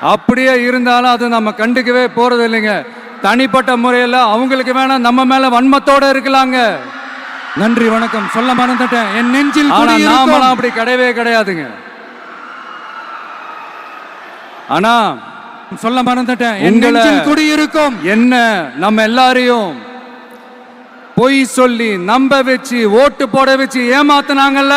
அப்படியே இருந்தாலும் அது நம்ம கண்டுக்கவே போறது இல்லைங்க. தனிப்பட்ட முறையில் அவங்களுக்கு வேணா நம்ம மேல வன்மத்தோட இருக்கலாங்க. நன்றி வணக்கம். சொல்ல மறந்துட்டேன். என் நெஞ்சில் ஆனா குடியிருக்கும். நாமெல்லாம் அப்படி கிடையவே கிடையாதுங்க. ஆனா சொல்ல மறந்துட்டேன். நெஞ்சில் குடியிருக்கும். என்ன நம்ம எல்லாரையும் பொய் சொல்லி நம்ப வச்சு ஓட்டு போட வச்சு ஏமாத்துனாங்கல்ல?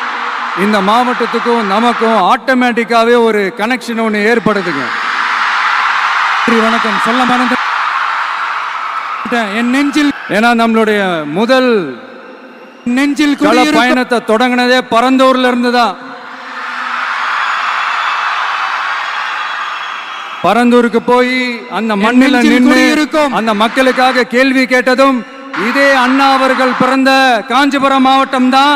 இந்த மாவட்டத்துக்கும் நமக்கும் ஆட்டோமேட்டிக்காவே ஒரு கனெக்ஷன் ஒன்று ஏற்படுதுங்க. வணக்கம். சொல்ல மறந்துட்டேன். என் நெஞ்சில் ஏன்னா நம்மளுடைய முதல் நெஞ்சில் பயணத்தை தொடங்கினதே பரந்தூர்ல இருந்து தான் பரந்தூருக்கு போய் அந்த மண்ணில் நின்று குடியிருக்கும். அந்த மக்களுக்காக கேள்வி கேட்டதும் இதே அண்ணா அவர்கள் பிறந்த காஞ்சிபுரம் மாவட்டம் தான்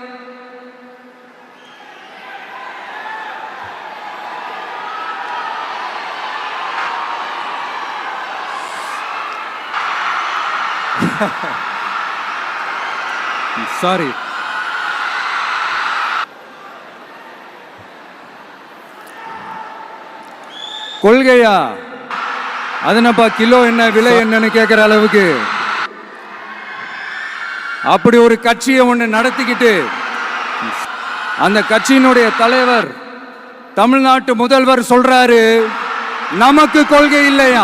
சாரி கொள்கையா? அதனப்பா கிலோ என்ன விலை என்னன்னு கேட்குற அளவுக்கு? அப்படி ஒரு கட்சியை ஒன்று நடத்திக்கிட்டு அந்த கட்சியினுடைய தலைவர் தமிழ்நாட்டு முதல்வர் சொல்றாரு நமக்கு கொள்கை இல்லையா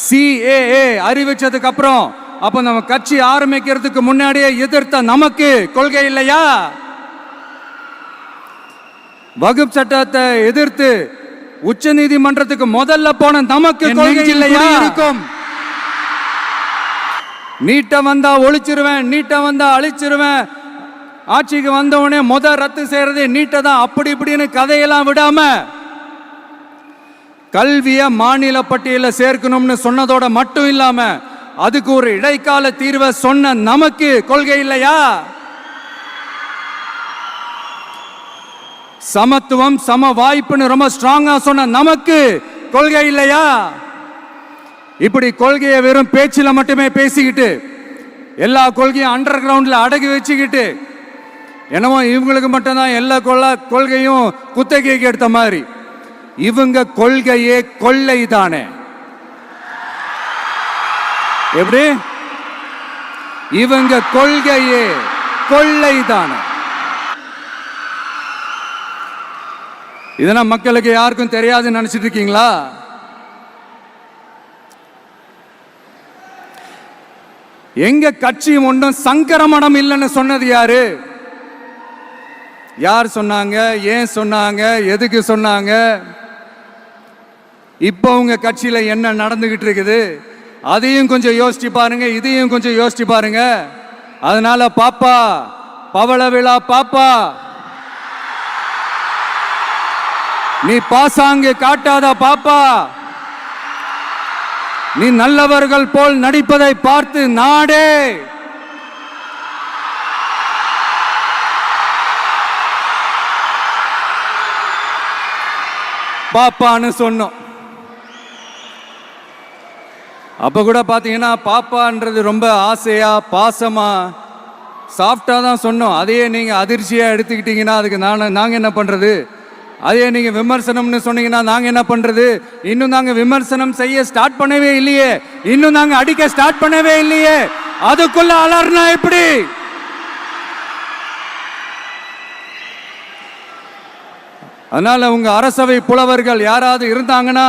சிஏஏ அறிவிச்சதுக்கு அப்புறம் அப்ப நம்ம கட்சி ஆரம்பிக்கிறதுக்கு முன்னாடியே எதிர்த்த நமக்கு கொள்கை இல்லையா? வகுப்பு சட்டத்தை எதிர்த்து உச்ச நீதிமன்றத்துக்கு முதல்ல போன நமக்கு கொள்கை இல்லையா? குடியிருக்கும். நீட்ட வந்தா ஒழிச்சிருவேன் நீட்ட வந்தா அழிச்சிருவேன். ஆட்சிக்கு வந்தவனே முத ரத்து செய்யறது நீட்டை தான் அப்படி இப்படின்னு கதையெல்லாம் விடாம கல்விய மாநில பட்டியலில் சேர்க்கணும்னு சொன்னதோட மட்டும் இல்லாம அதுக்கு ஒரு இடைக்கால தீர்வை சொன்ன நமக்கு கொள்கை இல்லையா? சமத்துவம் சம வாய்ப்புன்னு ரொம்ப ஸ்ட்ராங்கா சொன்ன நமக்கு கொள்கை இல்லையா? இப்படி கொள்கையை வெறும் பேச்சில் மட்டுமே பேசிக்கிட்டு எல்லா கொள்கையும் அண்டர் கிரவுண்ட்ல அடகி வச்சுக்கிட்டு என்னமோ இவங்களுக்கு மட்டும்தான் எல்லா கொள்ள கொள்கையும் குத்தகைக்கு எடுத்த மாதிரி. இவங்க கொள்கையே கொள்ளை தானே எப்படி? இவங்க கொள்கையே கொள்ளை தானே இதெல்லாம் மக்களுக்கு யாருக்கும் தெரியாதுன்னு நினைச்சிட்டு இருக்கீங்களா? எங்க கட்சி ஒன்றும் சங்கரமணம் இல்லைன்னு சொன்னது யாரு? யார் சொன்னாங்க? ஏன் சொன்னாங்க? எதுக்கு சொன்னாங்க? இப்போ உங்கள் கட்சியில் என்ன நடந்துக்கிட்டு இருக்குது? அதையும் கொஞ்சம் யோசிச்சு பாருங்க இதையும் கொஞ்சம் யோசிச்சு பாருங்க. அதனால பாப்பா பவள விழா பாப்பா. நீ பாசாங்கு காட்டாத பாப்பா. நீ நல்லவர்கள் போல் நடிப்பதை பார்த்து நாடே. பாப்பான்னு சொன்னோம். அப்போ கூட பார்த்தீங்கன்னா பாப்பான்றது ரொம்ப ஆசையா பாசமா சாஃப்டாக தான் சொன்னோம். அதையே நீங்கள் அதிர்ச்சியாக எடுத்துக்கிட்டீங்கன்னா அதுக்கு நான் நாங்கள் என்ன பண்ணுறது அதே நீங்கள் விமர்சனம்னு சொன்னீங்கன்னா நாங்கள் என்ன பண்ணுறது இன்னும் நாங்கள் விமர்சனம் செய்ய ஸ்டார்ட் பண்ணவே இல்லையே. இன்னும் நாங்கள் அடிக்க ஸ்டார்ட் பண்ணவே இல்லையே. அதுக்குள்ள அலர்னா எப்படி? அதனால உங்கள் அரசவை புலவர்கள் யாராவது இருந்தாங்கன்னா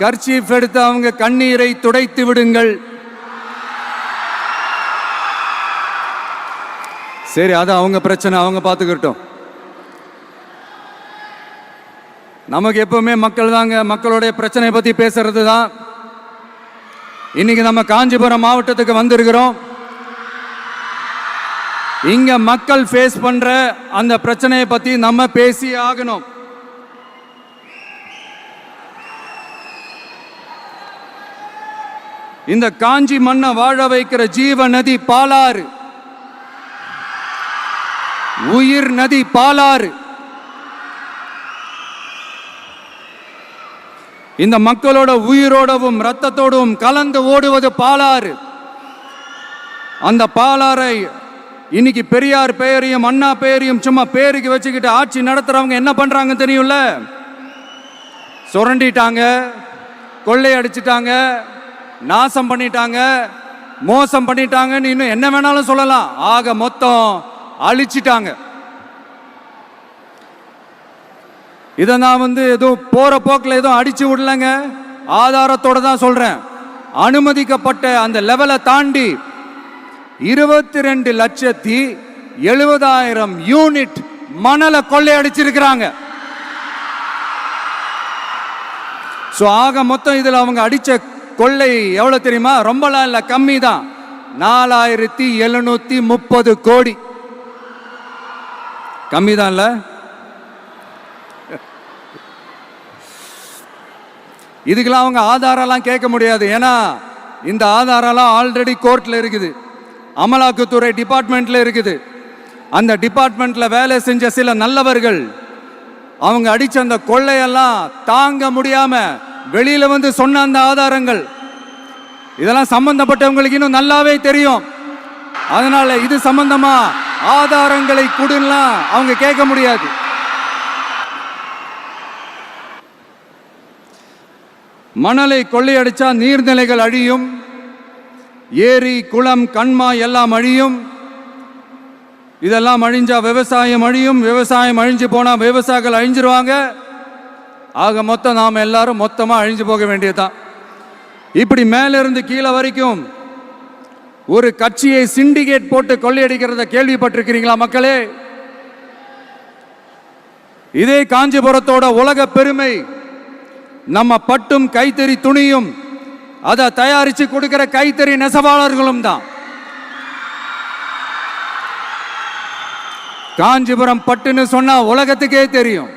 கர்ச்சீஃப் எடுத்து அவங்க கண்ணீரை துடைத்து விடுங்கள். சரி அது அவங்க பிரச்சனை அவங்க பார்த்துக்கிட்டோம். நமக்கு எப்பவுமே மக்கள் தாங்க மக்களுடைய பிரச்சனை பத்தி பேசுறது தான். இன்னைக்கு நம்ம காஞ்சிபுரம் மாவட்டத்துக்கு வந்திருக்கிறோம். இங்க மக்கள் ஃபேஸ் பண்ற அந்த பிரச்சனையை பத்தி நம்ம பேசி ஆகணும். இந்த காஞ்சி மண்ணை வாழ வைக்கிற ஜீவ நதி பாலாறு. உயிர் நதி பாலாறு. இந்த மக்களோட உயிரோடவும் ரத்தத்தோடும் கலந்து ஓடுவது பாலாறு. அந்த பாலாறை இன்னைக்கு பெரியார் பெயரையும் அண்ணா பெயரையும் சும்மா பேருக்கு வச்சுக்கிட்டு ஆட்சி நடத்துறவங்க என்ன பண்றாங்க தெரியும்ல? சுரண்டிட்டாங்க கொள்ளையடிச்சிட்டாங்க நாசம் பண்ணிட்டாங்க மோசம் பண்ணிட்டாங்கன்னு இன்னும் என்ன வேணாலும் சொல்லலாம். ஆக மொத்தம் அழிச்சிட்டாங்க. இதை நான் வந்து எதுவும் போற போக்கில் எதுவும் அடிச்சு விடலங்க. ஆதாரத்தோட தான் சொல்றேன். அனுமதிக்கப்பட்ட அந்த லெவலை தாண்டி இருபத்தி ரெண்டு லட்சத்தி எழுபதாயிரம் யூனிட் மணலை கொள்ளையடிச்சிருக்கிறாங்க. ஸோ ஆக மொத்தம் இதில் அவங்க அடிச்ச கொள்ளை எவ்வளோ தெரியுமா? ரொம்பலாம் இல்லை கம்மி தான் நாலாயிரத்தி எழுநூற்றி முப்பது கோடி. கம்மி தான் இல்லை? இதுக்கெல்லாம் அவங்க ஆதாரம்லாம் கேட்க முடியாது. ஏன்னா இந்த ஆதாரம்லாம் ஆல்ரெடி கோர்ட்டில் இருக்குது. அமலாக்கத்துறை டிபார்ட்மெண்ட்டில் இருக்குது. அந்த டிபார்ட்மெண்ட்டில் வேலை செஞ்ச சில நல்லவர்கள் அவங்க அடித்த அந்த கொள்ளையெல்லாம் தாங்க முடியாமல் வெளியில வந்து சொன்ன அந்த ஆதாரங்கள் இதெல்லாம் சம்பந்தப்பட்டவங்களுக்கு இன்னும் நல்லாவே தெரியும். அதனால இது சம்பந்தமா ஆதாரங்களை கொடுலாம் அவங்க கேட்க முடியாது. மணலை கொள்ளையடிச்சா நீர்நிலைகள் அழியும். ஏரி குளம் கண்மா எல்லாம் அழியும். இதெல்லாம் அழிஞ்சா விவசாயம் அழியும். விவசாயம் அழிஞ்சு போனா விவசாயிகள் அழிஞ்சிருவாங்க. ஆக மொத்தம் நாம் எல்லாரும் மொத்தமாக அழிஞ்சு போக வேண்டியதுதான். இப்படி மேலிருந்து கீழே வரைக்கும் ஒரு கட்சியை சிண்டிகேட் போட்டு கொள்ளையடிக்கிறத கேள்விப்பட்டிருக்கிறீங்களா மக்களே? இதே காஞ்சிபுரத்தோட உலக பெருமை நம்ம பட்டும் கைத்தறி துணியும் அதை தயாரித்து கொடுக்கிற கைத்தறி நெசவாளர்களும் தான். காஞ்சிபுரம் பட்டுன்னு சொன்னா உலகத்துக்கே தெரியும்.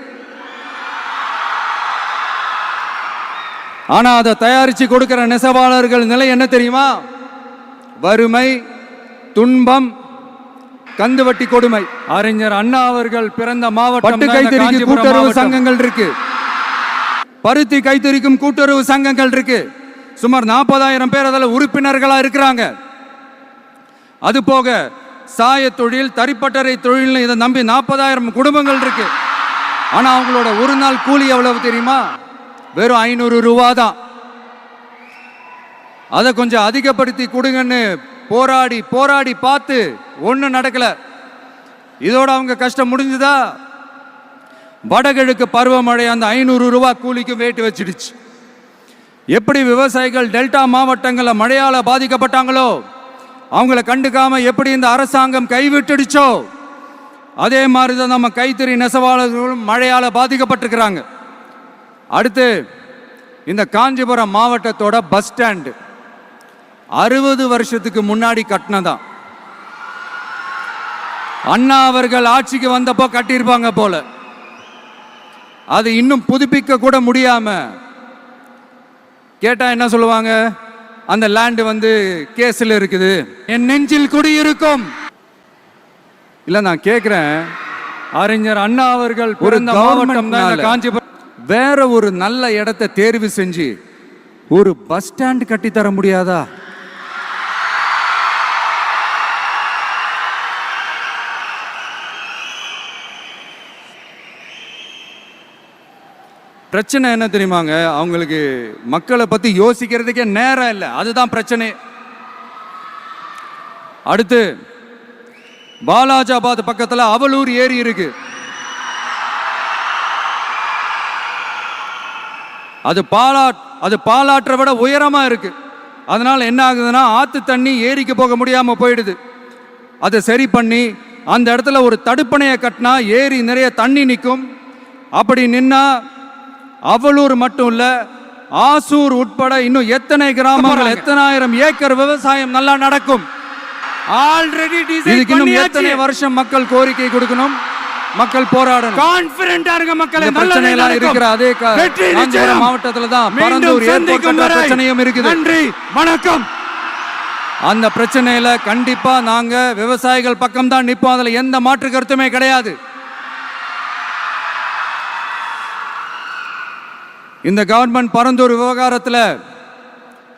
ஆனா அதை தயாரிச்சு கொடுக்கிற நெசவாளர்கள் நிலை என்ன தெரியுமா? வறுமை துன்பம் கந்துவட்டி கொடுமை. அறிஞர் அண்ணா அவர்கள் பிறந்த மாவட்டம் கைத்தறிக்கு கூட்டுறவு சங்கங்கள் இருக்கு. பருத்தி கைத்தறிக்கும் கூட்டுறவு சங்கங்கள் இருக்கு. சுமார் நாற்பதாயிரம் பேர் அதில் உறுப்பினர்களா இருக்கிறாங்க. அது போக சாய தொழில் தறிப்பட்டறை தொழில் இதை நம்பி நாற்பதாயிரம் குடும்பங்கள் இருக்கு. ஆனா அவங்களோட ஒரு நாள் கூலி எவ்வளவு தெரியுமா? வெறும் ஐநூறு ரூபா தான் அதை கொஞ்சம் அதிகப்படுத்தி கொடுங்கன்னு போராடி போராடி பார்த்து ஒன்றும் நடக்கலை. இதோட அவங்க கஷ்டம் முடிஞ்சுதா? வடகிழக்கு பருவமழை அந்த ஐநூறு ரூபா கூலிக்கு வேட்டு வச்சிடுச்சு. எப்படி விவசாயிகள் டெல்டா மாவட்டங்களில் மழையால் பாதிக்கப்பட்டாங்களோ அவங்கள கண்டுக்காம எப்படி இந்த அரசாங்கம் கைவிட்டுடுச்சோ அதே மாதிரி தான் நம்ம கைத்தறி நெசவாளர்களும் மழையால் பாதிக்கப்பட்டிருக்கிறாங்க. அடுத்து இந்த காஞ்சிபுரம் மாவட்டத்தோட பஸ் ஸ்டாண்டு. அறுபது வருஷத்துக்கு முன்னாடி கட்டினதான். அண்ணா அவர்கள் ஆட்சிக்கு வந்தப்போ கட்டியிருப்பாங்க போல. அது இன்னும் புதுப்பிக்க கூட முடியாம கேட்டா என்ன சொல்லுவாங்க? அந்த லேண்ட் வந்து கேஸ்ல இருக்குது. என் நெஞ்சில் குடியிருக்கும் இல்ல நான் கேக்குறேன். அறிஞர் அண்ணா அவர்கள் பிறந்த மாவட்டம் தான் காஞ்சிபுரம். வேற ஒரு நல்ல இடத்தை தேர்வு செஞ்சு ஒரு பஸ் ஸ்டாண்ட் கட்டி தர முடியாதா? பிரச்சனை என்ன தெரியுமாங்க? அவங்களுக்கு மக்களை பத்தி யோசிக்கிறதுக்கே நேரம் இல்லை. அதுதான் பிரச்சனை. அடுத்து பாலாஜாபாத் பக்கத்தில் அவலூர் ஏரி இருக்கு. அது பாலாட் அது பாலாற்றை விட உயரமா இருக்கு. அதனால என்ன ஆகுதுன்னா ஆத்து தண்ணி ஏரிக்கு போக முடியாம போயிடுது. அதை சரி பண்ணி அந்த இடத்துல ஒரு தடுப்பணையை கட்டினா ஏரி நிறைய தண்ணி நிற்கும். அப்படி நின்னா அவலூர் மட்டும் இல்ல ஆசூர் உட்பட இன்னும் எத்தனை கிராமங்கள் எத்தனாயிரம் ஏக்கர் விவசாயம் நல்லா நடக்கும். ஆல்ரெடி இதுக்கு இன்னும் எத்தனை வருஷம் மக்கள் கோரிக்கை கொடுக்கணும்? மக்கள் போராடணும். கான்பிடண்டா இருக்க மக்களே பிரச்சனை எல்லாம் இருக்கிற அதே கா- வெற்றி காஞ்சிபுரம் நிச்சயம். மாவட்டத்துல தான் பரந்தூர் வரை பிரச்சனையும் இருக்குது. நன்றி வணக்கம். அந்த பிரச்சனையில கண்டிப்பா நாங்க விவசாயிகள் பக்கம் தான் நிப்போம். அதுல எந்த மாற்று கருத்துமே கிடையாது. இந்த கவர்மெண்ட் பரந்தூர் விவகாரத்துல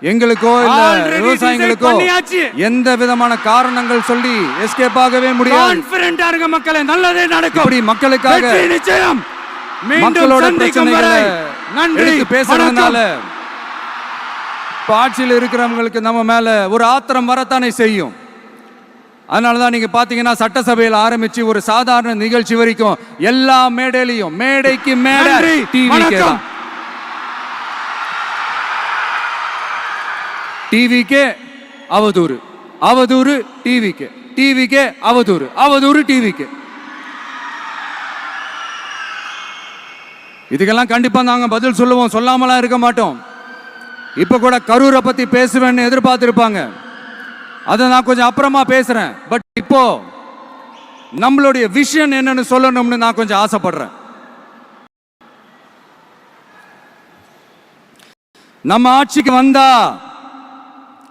எங்களுக்கோ இல்ல விவசாயிகளுக்கோ. எந்த விதமான காரணங்கள் சொல்லி எஸ்கேப் ஆகவே முடியாது. மக்களே நல்லதே நடக்கும். இப்படி மக்களுக்காக நிச்சயம். மக்களோட பிரச்சனைகளை நன்றி பேசுறதுனால ஆட்சியில் இருக்கிறவங்களுக்கு நம்ம மேல ஒரு ஆத்திரம் வரத்தானே செய்யும். அதனால தான் நீங்க பாத்தீங்கன்னா சட்டசபையில் ஆரம்பிச்சு ஒரு சாதாரண நிகழ்ச்சி வரைக்கும் எல்லா மேடையிலையும் மேடைக்கு மேடை டிவி டிவிக்கே அவதூறு அவதூறு டிவிக்கு டிவிக்கே அவதூறு அவதூறு டிவிக்கு இதுக்கெல்லாம் கண்டிப்பாக நாங்கள் பதில் சொல்லுவோம். சொல்லாமலாம் இருக்க மாட்டோம். இப்போ கூட கரூரை பற்றி பேசுவேன்னு எதிர்பார்த்திருப்பாங்க. அதை நான் கொஞ்சம் அப்புறமா பேசுகிறேன் பட் இப்போ நம்மளுடைய விஷன் என்னன்னு சொல்லணும்னு நான் கொஞ்சம் ஆசைப்படுறேன். நம்ம ஆட்சிக்கு வந்தா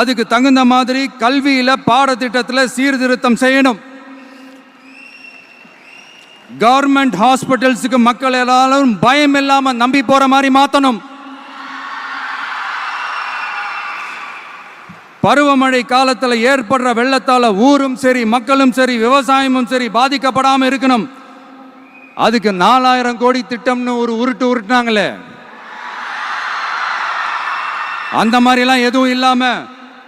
அதுக்கு தகுந்த மாதிரி கல்வியில் பாடத்திட்டத்தில் சீர்திருத்தம் செய்யணும். கவர்மெண்ட் ஹாஸ்பிட்டல்ஸுக்கு மக்கள் எல்லாரும் பயம் இல்லாமல் நம்பி போகிற மாதிரி மாற்றணும் பருவமழை காலத்தில் ஏற்படுற வெள்ளத்தால் ஊரும் சரி மக்களும் சரி விவசாயமும் சரி பாதிக்கப்படாமல் இருக்கணும். அதுக்கு நாலாயிரம் கோடி திட்டம்னு ஒரு உருட்டு உருட்டினாங்களே. அந்த மாதிரிலாம் எதுவும் இல்லாமல்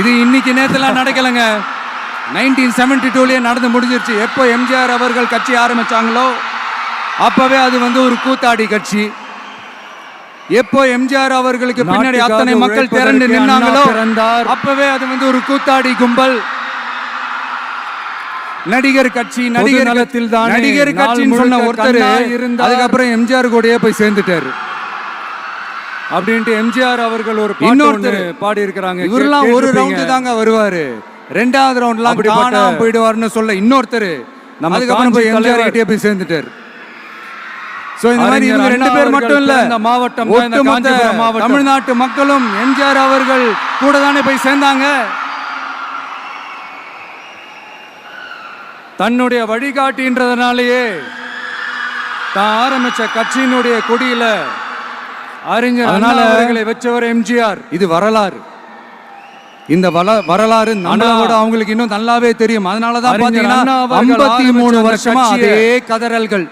இது இன்னைக்கு நேரத்துல நடக்கலைங்க. நைன்டீன் செவன்டி டூலயே நடந்து முடிஞ்சிருச்சு. எப்போ எம்ஜிஆர் அவர்கள் கட்சி ஆரம்பிச்சாங்களோ அப்பவே அது வந்து ஒரு கூத்தாடி கட்சி. எப்போ எம்ஜிஆர் அவர்களுக்கு பின்னாடி அத்தனை மக்கள் திரண்டு நின்னாங்களோ. அப்பவே அது வந்து ஒரு கூத்தாடி கும்பல். நடிகர் கட்சி நடிகர் நலத்தில் தானே நடிகர் கட்சின்னு சொன்ன ஒருத்தர். அதுக்கப்புறம் எம்ஜிஆர் கூடயே போய் சேர்ந்துட்டாரு. அப்படின்ட்டு எம்ஜிஆர் அவர்கள் ஒரு இன்னொருத்தர். பாடி இருக்கிறாங்க இவரெல்லாம் ஒரு ரவுண்டு தாங்க வருவாரு. ரெண்டாவது ரவுண்ட்லாம் அப்படிப்பட்ட- காணாம போயிடுவாருன்னு சொல்ல இன்னொருத்தர். நம்ம அதுக்கப்புறம் போய் எம்ஜிஆர். கிட்டே போய் சேர்ந்துட்டார். சோ இந்த மாதிரி இவங்க ரெண்டு பேர் மட்டும் இல்ல பிறந்த மாவட்டம் இந்த ஒட்டுமொத்த. தமிழ்நாட்டு மக்களும் எம்ஜிஆர் அவர்கள் கூட தானே போய் சேர்ந்தாங்க. தன்னுடைய வழிகாட்டின்றதுனாலேயே தான் ஆரம்பிச்ச கட்சியினுடைய கொடியில அறிஞர் அதனால அவர்களை வச்சவர் எம்ஜிஆர். இது வரலாறு. இந்த வள வரலாறு நம்மளோட அவங்களுக்கு இன்னும் நல்லாவே தெரியும். அதனாலதான் பாத்தீங்கன்னா ஐம்பத்தி மூணு வருஷமா அதே கதறல்கள்.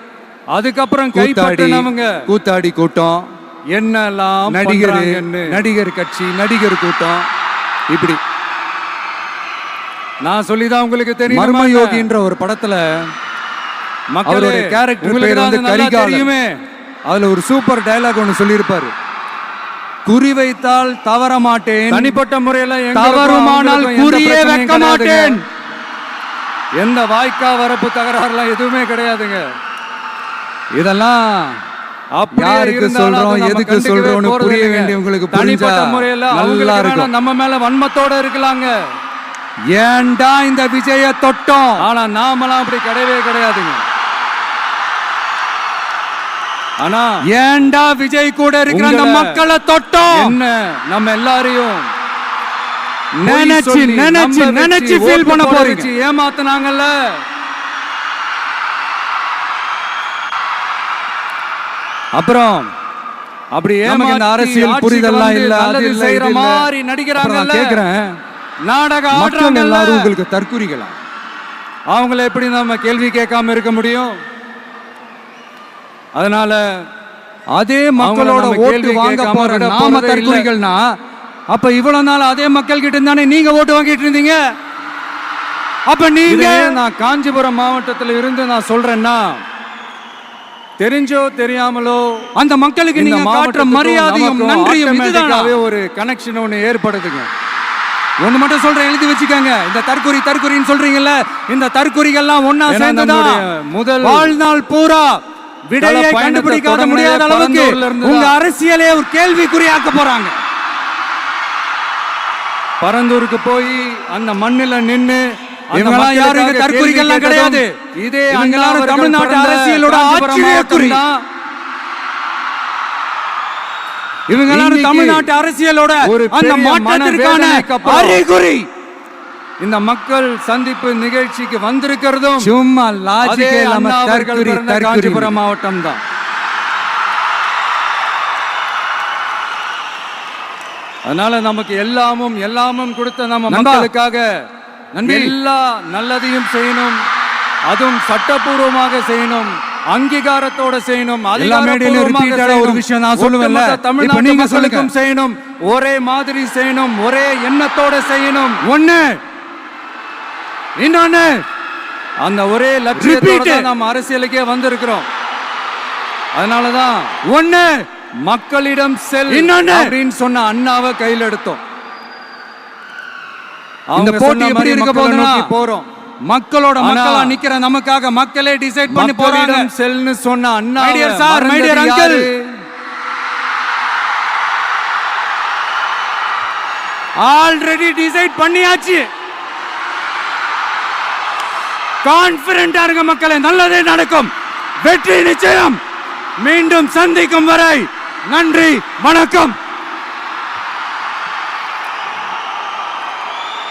அதுக்கப்புறம் கூத்தாடி கைப்பற்றினவங்க. கூத்தாடி கூட்டம். என்னெல்லாம் நடிகர். நடிகர் கட்சி நடிகர் கூட்டம். இப்படி. நான் சொல்லிதான் உங்களுக்கு தெரியும் மர்ம யோகின்ற ஒரு படத்துல அவருடைய கேரக்டர் பேர் வந்து கரிகாலன். தெரியுமே. அதுல ஒரு சூப்பர் டயலாக் ஒன்னு சொல்லியிருப்பாரு. குறி வைத்தால் தவற மாட்டேன். தனிப்பட்ட முறையில தவறுமானால் குறியே வைக்க. மாட்டேன். எந்த வாய்க்கா வரப்பு தகராறுலாம் எதுவுமே கிடையாதுங்க. இதெல்லாம் யாருக்கு சொல்றோம், எதுக்கு சொல்றோம்னு புரிய. வேண்டியவங்களுக்கு தனிப்பட்ட முறையில நல்லா இருக்கும். நம்ம மேல வன்மத்தோட இருக்கலாங்க. ஏன்டா இந்த விஜய தொட்டோம்? ஆனா நாமெல்லாம் அப்படி கிடையவே கிடையாதுங்க. ஆனா ஏன்டா விஜய் கூட இருக்கிற அந்த மக்களை தொட்டோம்? என்ன நம்ம எல்லாரையும் நினைச்சு, நினைச்சு, நினைச்சு ஓட்டு பண்ண போறீங்க. ஏமாத்துனாங்கல்ல? அப்புறம் அப்படி ஏமாத்தி அரசியல் புரிதல்லாம் இல்ல அது செய்யற. மாதிரி நான் கேக்குறேன். நாடகம் மக்கள் ஆடுறாங்கல்ல? எல்லாரும் உங்களுக்கு தற்குறிகளா? அவங்கள எப்படி நம்ம கேள்வி கேட்காம இருக்க முடியும்? அதனால அதே மக்களோட ஓட்டு வாங்க போற நாம. தற்குறிகள்னா அப்ப இவ்வளவு நாள் அதே மக்கள் கிட்ட இருந்தானே நீங்க ஓட்டு வாங்கிட்டு இருந்தீங்க அப்ப நீங்க நான் காஞ்சிபுரம் மாவட்டத்தில் இருந்து நான் சொல்றேன்னா தெரிஞ்சோ தெரியாமலோ அந்த மக்களுக்கு நீங்க காட்டுற மரியாதையும் நன்றியும் இதுதானா? automatic-ஆவே ஒரு கனெக்ஷன் ஒன்று ஏற்படுதுங்க ஒண்ணு மட்டும் சொல்றேன் எழுதி வச்சுக்கோங்க இந்த தற்குறி தற்குறின்னு சொல்றீங்கல்ல இந்த தற்குறிகள்லாம் ஒன்னா சேர்ந்துதான் முதல் வாழ்நாள் பூரா விடையை கண்டுபிடிக்காத முடியாத அளவுக்கு உங்க. அரசியலே ஒரு கேள்விக்குறியாக்க போறாங்க பரந்தூருக்கு போய் அந்த மண்ணில நின்னு கிடையாது. இதே தமிழ்நாட்டு அரசியலோட ஆச்சரியக்குறி. இவங்க எல்லாரும் தமிழ்நாட்டு அரசியலோட ஒரு அந்த மாற்றத்திற்கான அறிகுறி இந்த மக்கள் சந்திப்பு நிகழ்ச்சிக்கு வந்திருக்கிறதும் சும்மா லாஜிக்கே இல்லாம தற்குறி காஞ்சிபுரம் மாவட்டம் தான் அதனால நமக்கு எல்லாமும் எல்லாமும் கொடுத்த நம்ம. மக்களுக்காக. எல்லா நல்லதையும் செய்யணும் அதுவும் சட்டபூர்வமாக செய்யணும் அங்கீகாரத்தோட செய்யணும் ஒரு. விஷயம் நான் சொல்லுவேன்ல. தமிழ்நாட்டு நீங்க மக்களுக்கும். செய்யணும் ஒரே மாதிரி செய்யணும் ஒரே எண்ணத்தோட செய்யணும் ஒண்ணு இன்னொன்னு அந்த ஒரே லட்சியத்தோட Repeat. தான் நாம் அரசியலுக்கே வந்திருக்கிறோம். அதனாலதான் ஒண்ணு. மக்களிடம் செல் இன்னொன்னு. அப்படின்னு சொன்ன அண்ணாவை கையில் எடுத்தோம். அவங்க போட்டி எப்படி இருக்க நோக்கி போறோம். மக்களோட மக்களா நிக்கிற நமக்காக மக்களே டிசைட் பண்ணி போறாங்க. செல்னு சொன்ன அண்ணா dear uncle. ஆல்ரெடி டிசைட் பண்ணியாச்சு. கான்பிடண்டா இருங்க மக்களே நல்லதே நடக்கும். வெற்றி நிச்சயம். மீண்டும் சந்திக்கும் வரை நன்றி வணக்கம்.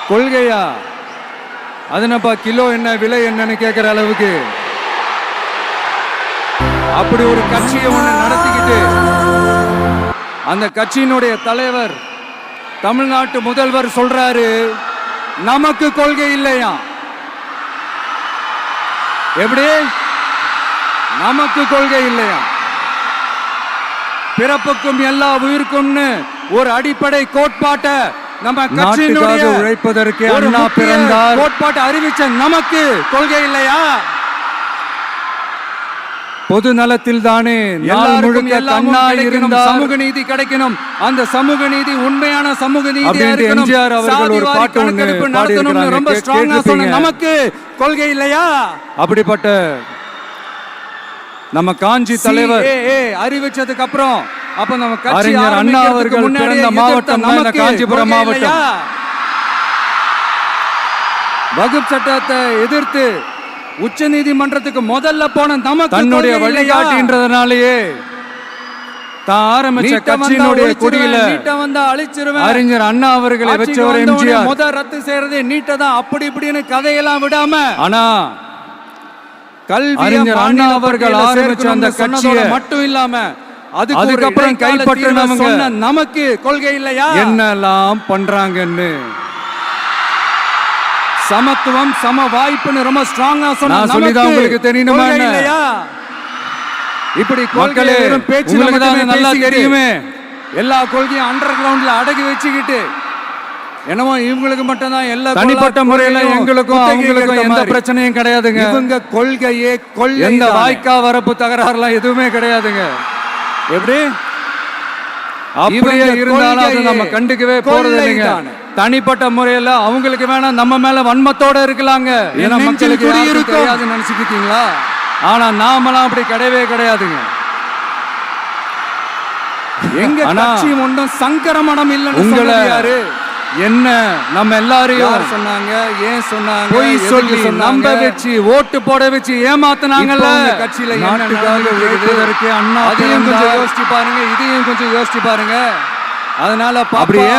கொள்கையா? அதனப்பா கிலோ என்ன விலை என்னன்னு கேட்கிற அளவுக்கு? அப்படி ஒரு கட்சியை ஒன்று நடத்திக்கிட்டு அந்த கட்சியினுடைய தலைவர் தமிழ்நாட்டு முதல்வர் சொல்றாரு நமக்கு கொள்கை இல்லையா எப்படி நமக்கு கொள்கை இல்லையா பிறப்புக்கும் எல்லா உயிருக்கும்னு ஒரு அடிப்படை கோட்பாட்டை நம்ம கட்சியினுடைய உழைப்பதற்கு. கோட்பாட்டை அறிவிச்ச நமக்கு கொள்கை இல்லையா பொது நலத்தில் தானே எல்லாருக்கும் இருந்தார் சமூக நீதி கிடைக்கணும் அந்த சமூக நீதி உண்மையான சமூக நீதி அப்படின்ட்டு எம்ஜிஆர் அவர்கள் ஒரு பாட்டு ஒண்ணு பாடியிருக்கிறாங்க. ரொம்ப ஸ்ட்ராங்கா சொன்ன. நமக்கு கொள்கை இல்லையா அப்படிப்பட்ட நம்ம காஞ்சி தலைவர் அறிவிச்சதுக்கு அப்புறம் அப்ப நம்ம அறிஞர் அண்ணா அவர்கள் பிறந்த மாவட்டம் காஞ்சிபுரம் மாவட்டம். வகுப்பு சட்டத்தை எதிர்த்து உச்ச நீதிமன்றத்துக்கு முதல்ல போன நமக்கு தன்னுடைய? வழிகாட்டின்றதுனாலேயே தான் ஆரம்பிச்ச நீட்ட வந்தா கட்சியினுடைய ஒழிச்சிருவேன், கொடியில நீட்ட வந்தா அழிச்சிருவேன். அறிஞர் அண்ணா அவர்களை வச்சவர் வந்த உடனே எம்ஜிஆர் முத ரத்து செய்யறது நீட்ட தான் அப்படி இப்படின்னு கதையெல்லாம் விடாம ஆனா அறிஞர் அண்ணா அவர்கள் ஆரம்பிச்ச அந்த கட்சியை மட்டும் இல்லாம அதுக்கப்புறம் கைப்பற்றினவங்க. நமக்கு கொள்கை இல்லையா என்னெல்லாம் பண்றாங்கன்னு சமத்துவம் சம வாய்ப்புன்னு ரொம்ப ஸ்ட்ராங்கா சொன்ன சொல்லிதான் உங்களுக்கு தெரியணுமா? இல்லையா இப்படி மக்களே கொள்கையை வெறும் பேச்சுல உங்களுக்கு தான் மட்டுமே நல்லா தெரியுமே எல்லா கொள்கையும் அண்டர் கிரவுண்ட்ல அடக்கி வச்சுக்கிட்டு என்னமோ இவங்களுக்கு மட்டும் தான் எல்லா தனிப்பட்ட முறையில எங்களுக்கும் அவங்களுக்கும் எந்த. பிரச்சனையும் கிடையாதுங்க இவங்க கொள்கையே கொள்கை எந்த. வாய்க்கா வரப்பு தகராறுலாம் எதுவுமே கிடையாதுங்க எப்படி அப்படியே இருந்தாலும் அதை நம்ம கண்டுக்கவே போறது இல்லைங்க. தனிப்பட்ட முறையில அவங்களுக்கு வேணா நம்ம மேல வன்மத்தோட இருக்கலாங்க. ஏன்னா மக்களுக்கு. தெரியாதுன்னு நினைச்சிட்டு இருக்கீங்களா ஆனா நாமெல்லாம் அப்படி கிடையவே கிடையாதுங்க. எங்க கட்சி ஒன்றும் சங்கரமணம் இல்லைன்னு உங்களை என்ன நம்ம எல்லாரையும் சொன்னாங்க ஏன் சொன்னாங்க பொய் சொல்லி? நம்ப வச்சு ஓட்டு போட வச்சு ஏமாத்துனாங்கல்ல கட்சியில நாட்டுக்காக? உழைப்பதற்கு அண்ணா அதையும் கொஞ்சம். யோசிச்சு பாருங்க இதையும் கொஞ்சம் யோசிச்சு பாருங்க அதனால அப்படியே